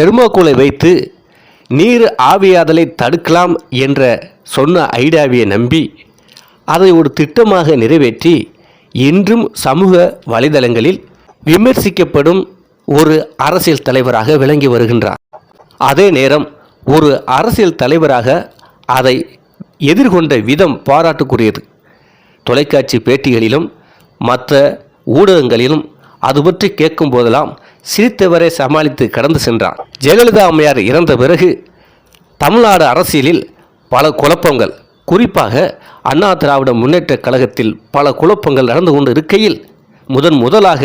தெர்மோகோலை வைத்து நீர் ஆவியாதலை தடுக்கலாம் என்ற சொன்ன ஐடியாவை நம்பி அதை ஒரு திட்டமாக நிறைவேற்றி இன்றும் சமூக வலைதளங்களில் விமர்சிக்கப்படும் ஒரு அரசியல் தலைவராக விளங்கி வருகின்றார். அதே நேரம் ஒரு அரசியல் தலைவராக அதை எதிர்கொண்ட விதம் பாராட்டுக்குரியது. தொலைக்காட்சி பேட்டிகளிலும் மற்ற ஊடகங்களிலும் அது பற்றி கேட்கும் போதெல்லாம் சிரித்தவரை சமாளித்து கடந்து சென்றான். ஜெயலலிதா அம்மையார் இறந்த பிறகு தமிழ்நாடு அரசியலில் பல குழப்பங்கள். குறிப்பாக அண்ணா திராவிட முன்னேற்ற கழகத்தில் பல குழப்பங்கள் நடந்து கொண்டு இருக்கையில் முதன் முதலாக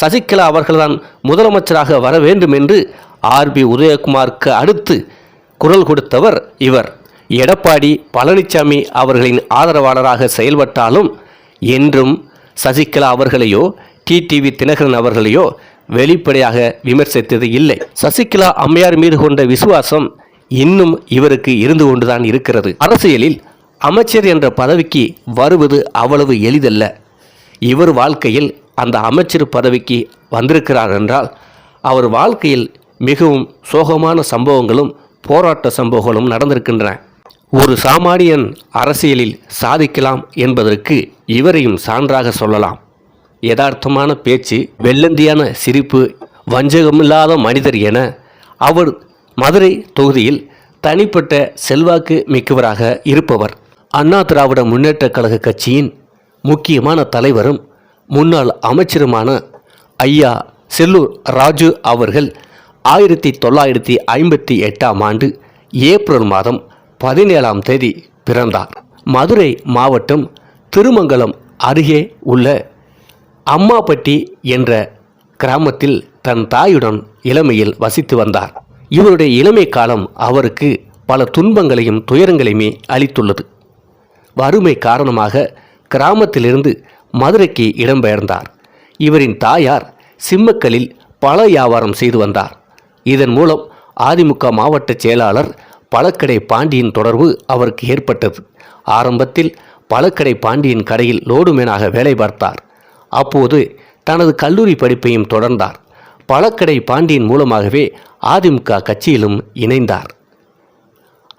சசிகலா அவர்கள்தான் முதலமைச்சராக வர வேண்டும் என்று ஆர்பி உதயகுமாருக்கு அடுத்து குரல் கொடுத்தவர் இவர். எடப்பாடி பழனிசாமி அவர்களின் ஆதரவாளராக செயல்பட்டாலும் என்றும் சசிகலா அவர்களையோ டிடிவி தினகரன் அவர்களையோ வெளிப்படையாக விமர்சித்தது இல்லை. சசிகலா அம்மையார் மீது கொண்ட விசுவாசம் இன்னும் இவருக்கு இருந்து கொண்டுதான் இருக்கிறது. அரசியலில் அமைச்சர் என்ற பதவிக்கு வருவது அவ்வளவு எளிதல்ல. இவர் வாழ்க்கையில் அந்த அமைச்சர் பதவிக்கு வந்திருக்கிறார் என்றால் அவர் வாழ்க்கையில் மிகவும் சோகமான சம்பவங்களும் போராட்ட சம்பவங்களும் நடந்திருக்கின்றன. ஒரு சாமானியன் அரசியலில் சாதிக்கலாம் என்பதற்கு இவரையும் சான்றாக சொல்லலாம். யதார்த்தமான பேச்சு வெள்ளந்தியான சிரிப்பு வஞ்சகமில்லாத மனிதர் என அவர் மதுரை தொகுதியில் தனிப்பட்ட செல்வாக்கு மிக்கவராக இருப்பவர். அண்ணா திராவிட முன்னேற்ற கழக கட்சியின் முக்கியமான தலைவரும் முன்னாள் அமைச்சருமான ஐயா செல்லூர் ராஜு அவர்கள் ஆயிரத்தி தொள்ளாயிரத்தி ஐம்பத்தி எட்டாம் ஆண்டு ஏப்ரல் மாதம் பதினேழாம் தேதி பிறந்தார். மதுரை மாவட்டம் திருமங்கலம் அருகே உள்ள அம்மாப்பட்டி என்ற கிராமத்தில் தன் தாயுடன் இளமையில் வசித்து வந்தார். இவருடைய இளமை காலம் அவருக்கு பல துன்பங்களையும் துயரங்களையுமே அளித்துள்ளது. வறுமை காரணமாக கிராமத்திலிருந்து மதுரைக்கு இடம்பெயர்ந்தார். இவரின் தாயார் சிம்மக்கலில் பல வியாபாரம் செய்து வந்தார். இதன் மூலம் அதிமுக மாவட்ட செயலாளர் பழக்கடை பாண்டியின் தொடர்பு அவருக்கு ஏற்பட்டது. ஆரம்பத்தில் பழக்கடை பாண்டியின் கடையில் லோடுமேனாக வேலை பார்த்தார். அப்போது தனது கல்லூரி படிப்பையும் தொடர்ந்தார். பழக்கடை பாண்டியின் மூலமாகவே அதிமுக கட்சியிலும் இணைந்தார்.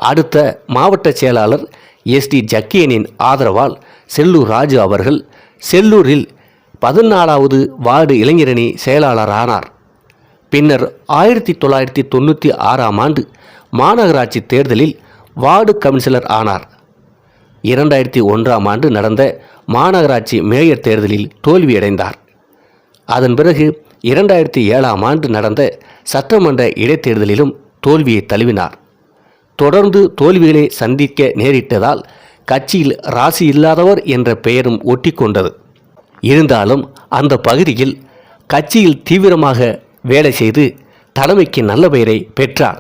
அடுத்த மாவட்ட செயலாளர் எஸ்டி ஜக்கியனின் ஆதரவால் செல்லூர் ராஜு அவர்கள் செல்லூரில் பதினாலாவது வார்டு இளைஞரணி செயலாளர் ஆனார் பின்னர் ஆயிரத்தி தொள்ளாயிரத்தி தொண்ணூற்றி ஆறாம் ஆண்டு மாநகராட்சி தேர்தலில் வார்டு கவுன்சிலர் ஆனார். இரண்டாயிரத்தி ஒன்றாம் ஆண்டு நடந்த மாநகராட்சி மேயர் தேர்தலில் தோல்வியடைந்தார். அதன் பிறகு இரண்டாயிரத்தி ஏழாம் ஆண்டு நடந்த சட்டமன்ற இடைத்தேர்தலிலும் தோல்வியை தழுவினார். தொடர்ந்து தோல்விகளை சந்திக்க நேரிட்டதால் கட்சியில் ராசி இல்லாதவர் என்ற பெயரும் ஒட்டிக்கொண்டது. இருந்தாலும் அந்த பகுதியில் கட்சியில் தீவிரமாக வேலை செய்து தலைமைக்கு நல்ல பெயரை பெற்றார்.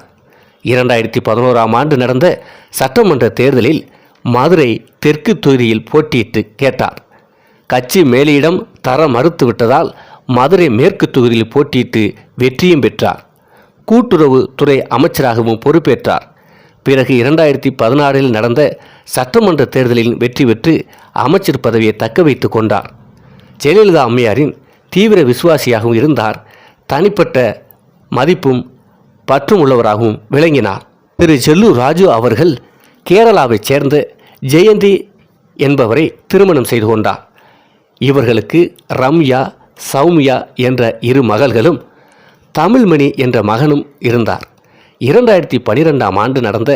இரண்டாயிரத்தி பதினோராம் ஆண்டு நடந்த சட்டமன்ற தேர்தலில் மதுரை தெற்கு தொகுதியில் போட்டியிட்டு கேட்டார். கட்சி மேலிடம் தர மறுத்துவிட்டதால் மதுரை மேற்கு தொகுதியில் போட்டியிட்டு வெற்றியும் பெற்றார். கூட்டுறவு துறை அமைச்சராகவும் பொறுப்பேற்றார். பிறகு இரண்டாயிரத்தி பதினாறில் நடந்த சட்டமன்ற தேர்தலில் வெற்றி பெற்று அமைச்சர் பதவியை தக்க வைத்து கொண்டார். ஜெயலலிதா அம்மையாரின் தீவிர விசுவாசியாகவும் இருந்தார். தனிப்பட்ட மதிப்பும் பற்றும் உள்ளவராகவும் விளங்கினார். திரு செல்லூர் ராஜு அவர்கள் கேரளாவைச் சேர்ந்த ஜெயந்தி என்பவரை திருமணம் செய்து கொண்டார். இவர்களுக்கு ரம்யா சௌமியா என்ற இரு மகள்களும் தமிழ்மணி என்ற மகனும் இருந்தார். இரண்டாயிரத்தி பனிரெண்டாம் ஆண்டு நடந்த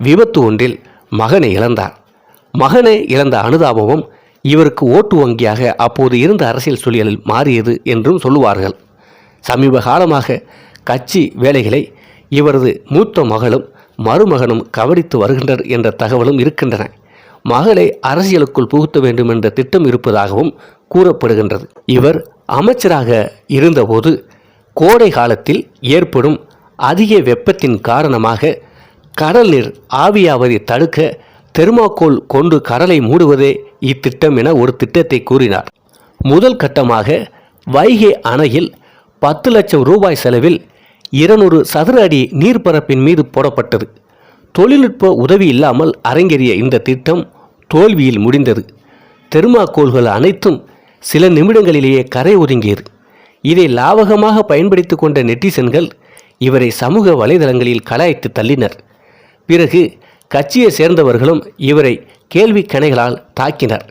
விபத்து ஒன்றில் மகனை இழந்தார். மகனை இழந்த அனுதாபமும் இவருக்கு ஓட்டு வங்கியாக அப்போது இருந்த அரசியல் சூழலில் மாறியது என்றும் சொல்லுவார்கள். சமீப காலமாக கட்சி வேலைகளை இவரது மூத்த மகளும் மருமகனும் கவனித்து வருகின்றனர் என்ற தகவலும் இருக்கின்றன. மகளை அரசியலுக்குள் புகுத்த வேண்டும் என்ற திட்டம் இருப்பதாகவும் கூறப்படுகின்றது. இவர் அமைச்சராக இருந்தபோது கோடை காலத்தில் ஏற்படும் அதிக வெப்பத்தின் காரணமாக கடல் நீர் ஆவியாவதை தடுக்க தெர்மாக்கோல் கொண்டு கடலை மூடுவதே இத்திட்டம் என ஒரு திட்டத்தை கூறினார். முதல் கட்டமாக வைகை அணையில் பத்து லட்சம் ரூபாய் செலவில் இருநூறு சதுர அடி நீர்ப்பரப்பின் மீது போடப்பட்டது. தொழில்நுட்ப உதவி இல்லாமல் அரங்கேறிய இந்த திட்டம் தோல்வியில் முடிந்தது. தெர்மாக்கோல்கள் அனைத்தும் சில நிமிடங்களிலேயே கரை ஒதுங்கியது. இதை லாவகமாக பயன்படுத்தி கொண்ட நெட்டிசன்கள் இவரை சமூக வலைதளங்களில் கலாய்த்து தள்ளினர். பிறகு கட்சியை சேர்ந்தவர்களும் இவரை கேள்வி கணைகளால் தாக்கினர்.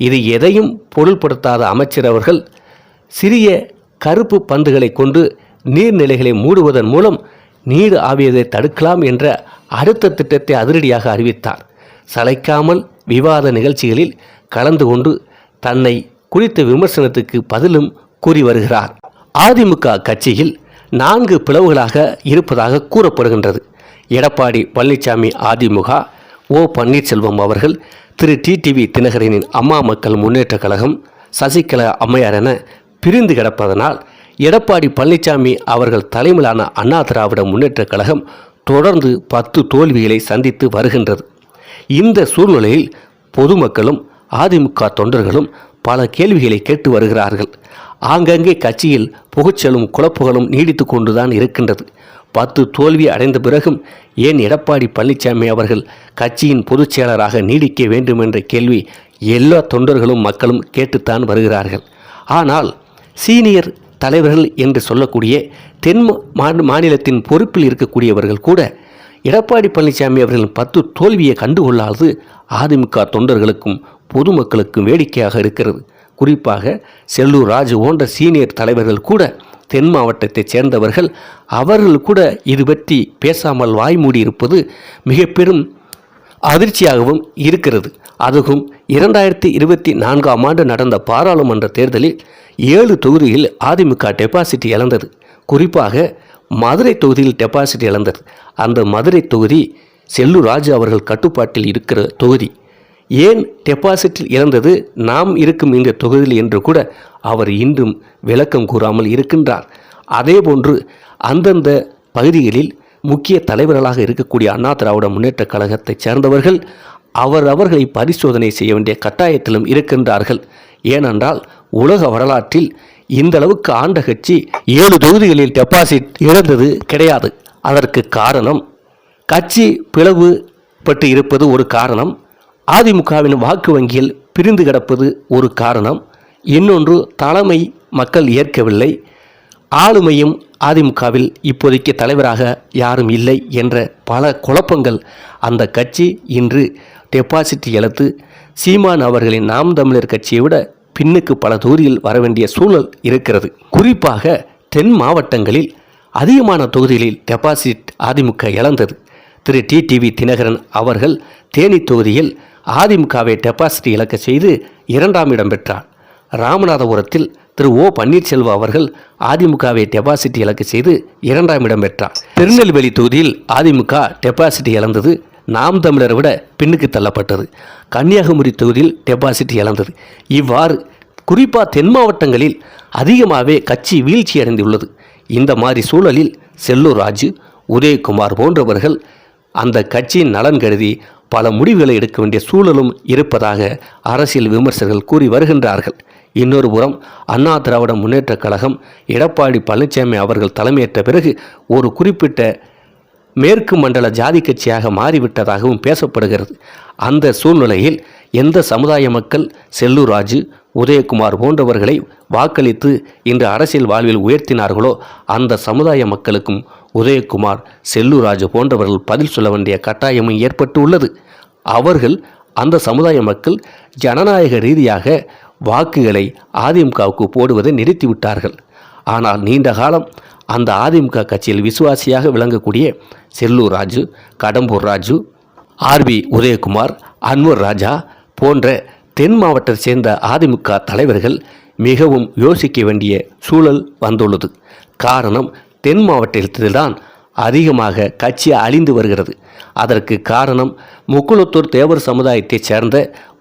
இது எதையும் பொருள்படுத்தாத அமைச்சர் அவர்கள் சிறிய கருப்பு பந்துகளை கொண்டு நீர்நிலைகளை மூடுவதன் மூலம் நீர் ஆவியதை தடுக்கலாம் என்ற அடுத்த திட்டத்தை அதிரடியாக அறிவித்தார். சளைக்காமல் விவாத நிகழ்ச்சிகளில் கலந்து கொண்டு தன்னை குறித்த விமர்சனத்துக்கு பதிலும் கூறி வருகிறார். அதிமுக கட்சியில் நான்கு பிளவுகளாக இருப்பதாக கூறப்படுகின்றது. எடப்பாடி பழனிசாமி அதிமுக ஓ பன்னீர்செல்வம் அவர்கள் திரு டிடிவி தினகரனின் அம்மா மக்கள் முன்னேற்றக் கழகம் சசிகலா அம்மையார் என பிரிந்து கிடப்பதனால் எடப்பாடி பழனிசாமி அவர்கள் தலைமையிலான அண்ணா திராவிட முன்னேற்றக் கழகம் தொடர்ந்து பத்து தோல்விகளை சந்தித்து வருகின்றது. இந்த சூழ்நிலையில் பொதுமக்களும் அதிமுக தொண்டர்களும் பல கேள்விகளை கேட்டு வருகிறார்கள். ஆங்கங்கே கட்சியில் புகச்சலும் குழப்புகளும் நீடித்து கொண்டுதான் இருக்கின்றது. பத்து தோல்வி அடைந்த பிறகும் ஏன் எடப்பாடி பழனிசாமி அவர்கள் கட்சியின் பொதுச் செயலராக நீடிக்க வேண்டும் என்ற கேள்வி எல்லா தொண்டர்களும் மக்களும் கேட்டுத்தான் வருகிறார்கள். ஆனால் சீனியர் தலைவர்கள் என்று சொல்லக்கூடிய தென் மாநிலத்தின் பொறுப்பில் இருக்கக்கூடியவர்கள் கூட எடப்பாடி பழனிசாமி அவர்களின் பத்து தோல்வியை கண்டுகொள்ளாது அதிமுக தொண்டர்களுக்கும் பொதுமக்களுக்கும் வேடிக்கையாக இருக்கிறது. குறிப்பாக செல்லூர் ராஜு போன்ற சீனியர் தலைவர்கள் கூட தென் மாவட்டத்தைச் சேர்ந்தவர்கள் அவர்கள் கூட இது பற்றி பேசாமல் வாய் மூடி இருப்பது மிக பெரும் அதிர்ச்சியாகவும் இருக்கிறது. அதுவும் இரண்டாயிரத்தி இருபத்தி நான்காம் ஆண்டு நடந்த பாராளுமன்ற தேர்தலில் ஏழு தொகுதியில் அதிமுக டெபாசிட் இழந்தது. குறிப்பாக மதுரை தொகுதியில் டெபாசிட் இழந்தது. அந்த மதுரை தொகுதி செல்லூர் ராஜு அவர்கள் கட்டுப்பாட்டில் இருக்கிற தொகுதி. ஏன் டெபாசிட்டில் இழந்தது? நாம் இருக்கும் இந்த தொகுதியில் என்று கூட அவர் இன்றும் விளக்கம் கூறாமல் இருக்கின்றார். அதேபோன்று அந்தந்த பகுதிகளில் முக்கிய தலைவர்களாக இருக்கக்கூடிய அண்ணா திராவிட முன்னேற்றக் கழகத்தைச் சேர்ந்தவர்கள் அவர் அவர்களை பரிசோதனை செய்ய வேண்டிய கட்டாயத்திலும் இருக்கின்றார்கள். ஏனென்றால் உலக வரலாற்றில் இந்த அளவுக்கு ஆண்ட கட்சி ஏழு தொகுதிகளில் டெபாசிட் இழந்தது கிடையாது. அதற்கு காரணம் கட்சி பிளவு பட்டு இருப்பது ஒரு காரணம் அதிமுகவின் வாக்கு வங்கியில் பிரிந்து கிடப்பது ஒரு காரணம் இன்னொன்று தலைமை மக்கள் ஏற்கவில்லை ஆளுமையும் அதிமுகவில் இப்போதைக்கு தலைவராக யாரும் இல்லை என்ற பல குழப்பங்கள் அந்த கட்சி இன்று டெபாசிட் இழந்து சீமான் அவர்களின் நாம் தமிழர் கட்சியை விட பின்னுக்கு பல தொகுதியில் வரவேண்டிய சூழல் இருக்கிறது. குறிப்பாக தென் மாவட்டங்களில் அதிகமான தொகுதிகளில் டெபாசிட் அதிமுக இழந்தது. திரு டிடிவி தினகரன் அவர்கள் தேனி தொகுதியில் அதிமுகவை டெபாசிட் இழக்க செய்து இரண்டாம் இடம் பெற்றார். ராமநாதபுரத்தில் திரு ஓ பன்னீர்செல்வம் அவர்கள் அதிமுகவை டெபாசிட் இழக்க செய்து இரண்டாம் இடம் பெற்றார். திருநெல்வேலி தொகுதியில் அதிமுக டெபாசிட் இழந்தது. நாம் தமிழரை விட பின்னுக்கு தள்ளப்பட்டது. கன்னியாகுமரி தொகுதியில் டெபாசிட் இழந்தது. இவ்வாறு குறிப்பாக தென் மாவட்டங்களில் அதிகமாகவே கட்சி வீழ்ச்சி அடைந்துள்ளது இந்த மாதிரி சூழலில் செல்லூர் ராஜு உதயகுமார் போன்றவர்கள் அந்த கட்சியின் நலன் கருதி பல முடிவுகளை எடுக்க வேண்டிய சூழலும் இருப்பதாக அரசியல் விமர்சகர்கள் கூறி வருகின்றார்கள். இன்னொரு புறம் அண்ணா திராவிட முன்னேற்றக் கழகம் எடப்பாடி பழனிசாமி அவர்கள் தலைமையேற்ற பிறகு ஒரு குறிப்பிட்ட மேற்கு மண்டல ஜாதி கட்சியாக மாறிவிட்டதாகவும் பேசப்படுகிறது. அந்த சூழ்நிலையில் எந்த சமுதாய மக்கள் செல்லூர் ராஜு உதயகுமார் போன்றவர்களை வாக்களித்து இன்று அரசியல் வாழ்வில் உயர்த்தினார்களோ அந்த சமுதாய மக்களுக்கும் உதயகுமார் செல்லூர் ராஜு போன்றவர்கள் பதில் சொல்ல வேண்டிய கட்டாயமும் ஏற்பட்டு உள்ளது. அவர்கள் அந்த சமுதாய மக்கள் ஜனநாயக ரீதியாக வாக்குகளை அதிமுகவுக்கு போடுவதை நிறுத்திவிட்டார்கள். ஆனால் நீண்ட காலம் அந்த அதிமுக கட்சியில் விசுவாசியாக விளங்கக்கூடிய செல்லூர் ராஜு கடம்பூர் ராஜு ஆர்பி உதயகுமார் அன்வர் ராஜா போன்ற தென் மாவட்டத்தை சேர்ந்த அதிமுக தலைவர்கள் மிகவும் யோசிக்க வேண்டிய சூழல் வந்துள்ளது. காரணம் தென் மாவட்டத்தில்தான் அதிகமாக கட்சி அழிந்து வருகிறது. அதற்கு காரணம் முக்குளத்தூர் தேவர் சமுதாயத்தைச் சேர்ந்த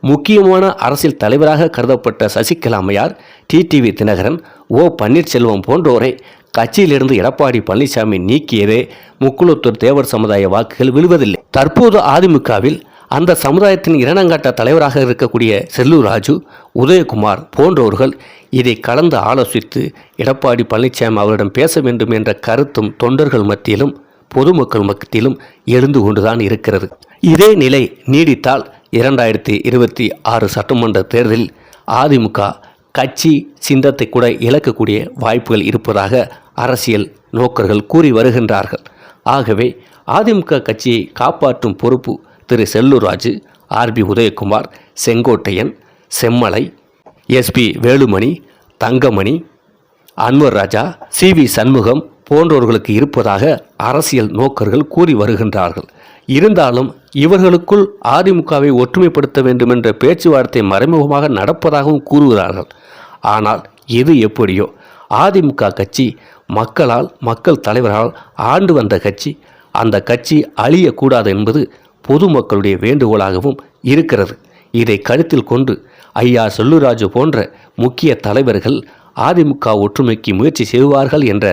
முக்கியமான அரசியல் தலைவராக கருதப்பட்ட சசிகலா அம்மையார் டிடிவி தினகரன் ஓ பன்னீர்செல்வம் போன்றோரை கட்சியிலிருந்து எடப்பாடி பழனிசாமி நீக்கியதே முக்குளத்தூர் தேவர் சமுதாய வாக்குகள் விழுவதில்லை. தற்போது அதிமுகவில் அந்த சமுதாயத்தின் இரணங்காட்ட தலைவராக இருக்கக்கூடிய செல்லூர் ராஜு உதயகுமார் போன்றோர்கள் இதை கலந்து ஆலோசித்து எடப்பாடி பழனிசாமி அவரிடம் பேச வேண்டும் என்ற கருத்தும் தொண்டர்கள் மத்தியிலும் பொதுமக்கள் மத்தியிலும் எழுந்து கொண்டுதான் இருக்கிறது. இதே நிலை நீடித்தால் இரண்டாயிரத்தி இருபத்தி ஆறு சட்டமன்ற தேர்தலில் அதிமுக கட்சி சிந்தத்தை கூட இழக்கக்கூடிய வாய்ப்புகள் இருப்பதாக அரசியல் நோக்கர்கள் கூறி வருகின்றார்கள். ஆகவே அதிமுக கட்சியை காப்பாற்றும் பொறுப்பு திரு Sellur Raju R P Udhayakumar Sengottaiyan Semmalai S P Velumani Thangamani Anwar Raja C V Shanmugam போன்றவர்களுக்கு இருப்பதாக அரசியல் நோக்கர்கள் கூறி வருகின்றார்கள். இருந்தாலும் இவர்களுக்குள் அதிமுகவை ஒற்றுமைப்படுத்த வேண்டும் என்ற பேச்சுவார்த்தை மறைமுகமாக நடப்பதாகவும் கூறுகிறார்கள். ஆனால் எது எப்படியோ? அதிமுக கட்சி மக்களால் மக்கள் தலைவரால் ஆண்டு வந்த கட்சி அந்த கட்சி அழியக்கூடாது என்பது பொதுமக்களுடைய வேண்டுகோளாகவும் இருக்கிறது. இதை கருத்தில் கொண்டு ஐயா சொல்லுராஜு போன்ற முக்கிய தலைவர்கள் அதிமுக ஒற்றுமைக்கு முயற்சி செய்வார்கள் என்ற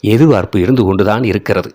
எதிர்பார்ப்பு இருந்து கொண்டுதான் இருக்கிறது.